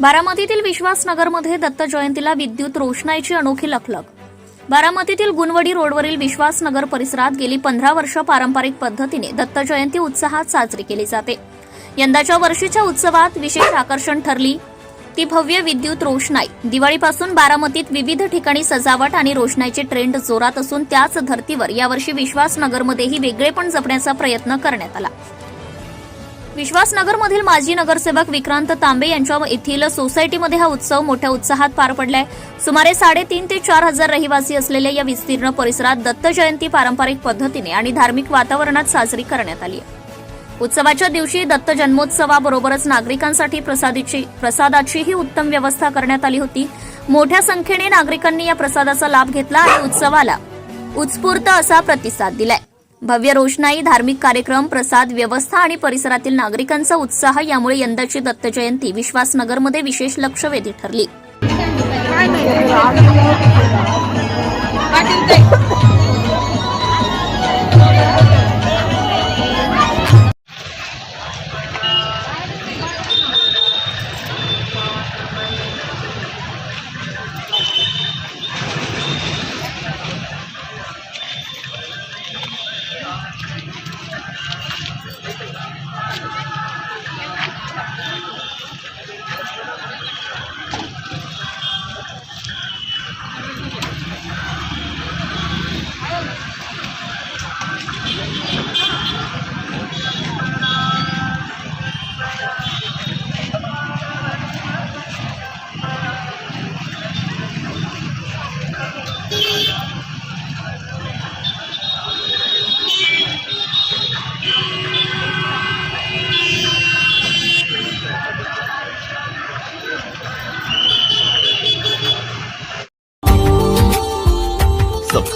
बारामतीतील विश्वासनगरमध्ये दत्त जयंतीला विद्युत रोषणाईची अनोखी लखलख. बारामतीतील गुणवडी रोडवरील विश्वासनगर परिसरात गेली पंधरा वर्ष पारंपरिक पद्धतीने दत्त जयंती उत्साहात साजरी केली जाते. यंदाच्या वर्षीच्या उत्सवात विशेष आकर्षण ठरली. ती भव्य विद्युत रोषणाई. दिवाळीपासून बारामतीत विविध ठिकाणी सजावट आणि रोषणाईचे ट्रेंड जोरात असून त्याच धर्तीवर यावर्षी विश्वासनगरमध्येही वेगळेपण जपण्याचा प्रयत्न करण्यात आला. विश्वासनगरमधील माजी नगरसेवक विक्रांत तांबे यांच्या येथील सोसायटीमध्ये हा उत्सव मोठ्या उत्साहात पार पडलाय. सुमारे साडेतीन ते चार हजार रहिवासी असलेल्या या विस्तीर्ण परिसरात दत्त जयंती पारंपरिक पद्धतीने आणि धार्मिक वातावरणात साजरी करण्यात आली आहे. उत्सवाच्या दिवशी दत्त जन्मोत्सवाबरोबरच नागरिकांसाठी प्रसादीची प्रसादाचीही उत्तम व्यवस्था करण्यात आली होती. मोठ्या संख्येने नागरिकांनी या प्रसादाचा लाभ घेतला आणि उत्सवाला उत्स्फूर्त असा प्रतिसाद दिलाय. भव्य रोषणाई धार्मिक कार्यक्रम प्रसाद व्यवस्था आणि परिसरातील नागरिकांचा उत्साह यामुळे यंदाची दत्त जयंती विश्वासनगरमध्ये विशेष लक्षवेधी ठरली.